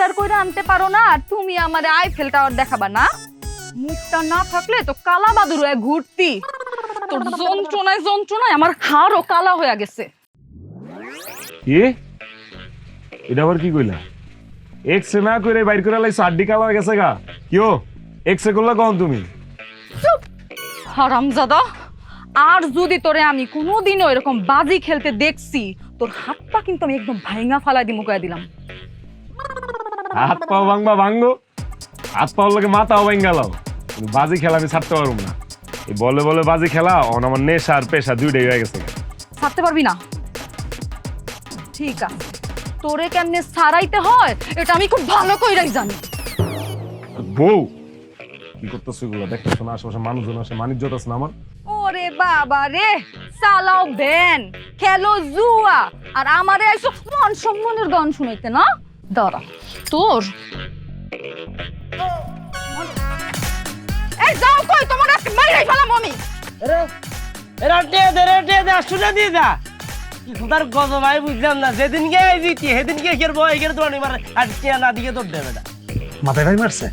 বাজার করে আনতে পারো না আর তুমি আমার আইফেল টাওয়ার দেখাবা না। মুখটা না থাকলে তো কালা বাদুর হয়ে ঘুরতি। তোর যন্ত্রণায় যন্ত্রণায় আমার হাড়ও কালা হয়ে গেছে। এটা আবার কি কইলা? এক্স না করে বাইর করে লাইছো আড্ডি কালা হয়ে গেছে গা। কিও এক্স করলা কখন তুমি? হারামজাদা আর যদি তোরে আমি কোনোদিনও এরকম বাজি খেলতে দেখছি তোর হাত পা কিন্তু আমি একদম ভাইঙা ফালাই দি মুকায় দিলাম। হাত পাও ভাঙবা ভাঙবো হাত পাওয়ার লাগে মাথাও ভাঙ্গালাও কিন্তু বাজি খেলা আমি ছাড়তে পারব না। এই বলে বলে বাজি খেলা অন আমার নেশা আর পেশা দুইটাই হয়ে গেছে। ছাড়তে পারবি না? ঠিক আছে। তোরে কেমনে সারাইতে হয় এটা আমি খুব ভালো কইরাই জানি। বউ কি করতেছো এগুলো? দেখতেছো না আশেপাশে মানুষজন আসে মানিজ্যত আছে না আমার? ওরে বাবা রে চালাও ভ্যান খেলো জুয়া আর আমারে আইসো মান সম্মানের গান শুনাইতে না? দাঁড়া। তোর? এই যাও কই তোমার আজকে মাইরাই ফেলাম আমি। এরা টে দে রে টে দে শুনে দিয়ে যা। কি খুদার গজ ভাই বুঝলাম না যেদিন গে জিতি সেদিন কে খেলব এই খেলে তোমার এবার আর টিয়া না দিকে তোর দেবে না। মাথায় ভাই মারছে?